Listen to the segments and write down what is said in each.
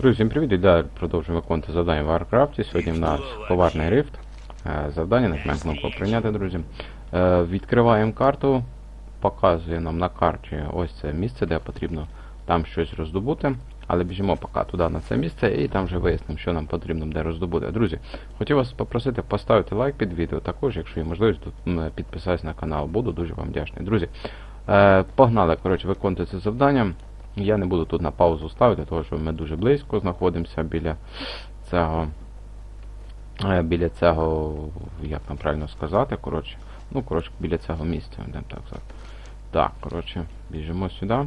Друзі, привіт! Ідея продовжуємо виконувати завдання в Варкрафті. Сьогодні в нас поварний рифт. Е, Завдання, нажимаємо кнопку прийняти, друзі. Е, Відкриваємо карту, показує нам на карті ось це місце, де потрібно там щось роздобути. Але біжимо поки туди на це місце і там вже вияснимо, що нам потрібно де роздобути. Друзі, хотів вас попросити поставити лайк під відео, також, якщо є можливість, підписатися на канал. Буду дуже вам вдячний. Друзі, е, погнали коротше, виконувати це завдання. Я не буду тут на паузу ставити, тому що ми дуже близько знаходимося біля цього. е, Біля цього, як нам правильно сказати, коротше. Ну, коротше, біля цього місця, будемо так сказати. Так, коротше, біжимо сюди.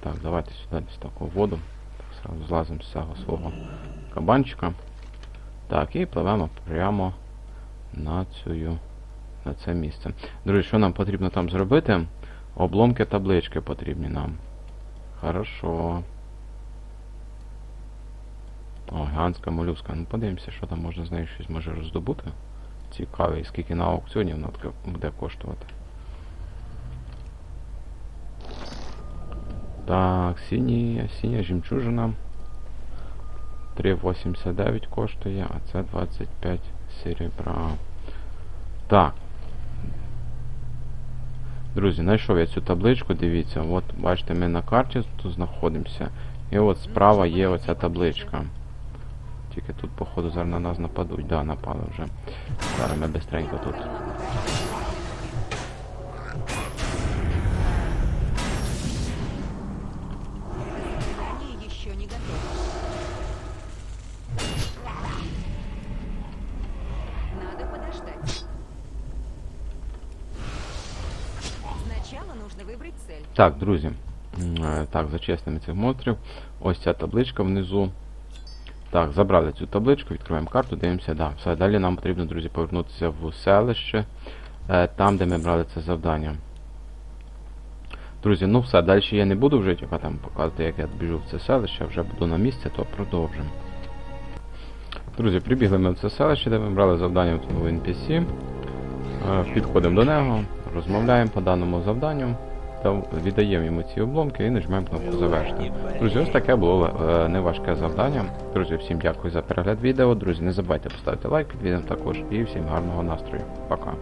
Так, давайте сюди десь таку воду. Так, сразу злазимо з цього свого кабанчика. Так, і пливемо прямо на цю, на це місце. Друзі, що нам потрібно там зробити? Обломки таблички потрібні нам. Хорошо. О, гігантська молюска. Ну подивимося, що там можна з нею щось може роздобути. Цікаво, і скільки на аукціоні вона буде коштувати. Так, сині, синя жемчужина. 3,89 коштує, а це 25 серебра. Так. Друзі, знайшов я цю табличку, дивіться, от бачите, ми на карті тут знаходимося. І от справа є оця табличка. Тільки тут, походу, зараз на нас нападуть. Да, напали вже. Зараз ми швидко тут. Так, друзі. е, Так, зачистимо цих монстрів. Ось ця табличка внизу. Так, забрали цю табличку, відкриваємо карту, дивимося, да. Все, далі нам потрібно, друзі, повернутися в селище, е, там, де ми брали це завдання. Друзі, ну все, далі я не буду вже типа, там показувати, як я біжу в це селище, вже буду на місці, то продовжимо. Друзі, прибігли ми в це селище, де ми брали завдання в NPC. Е, Підходимо до нього, розмовляємо по даному завданню, віддаємо йому ці обломки і нажимаємо кнопку завершити. Друзі, ось таке було е, неважке завдання. Друзі, всім дякую за перегляд відео. Друзі, не забувайте поставити лайк під відео також і всім гарного настрою. Пока.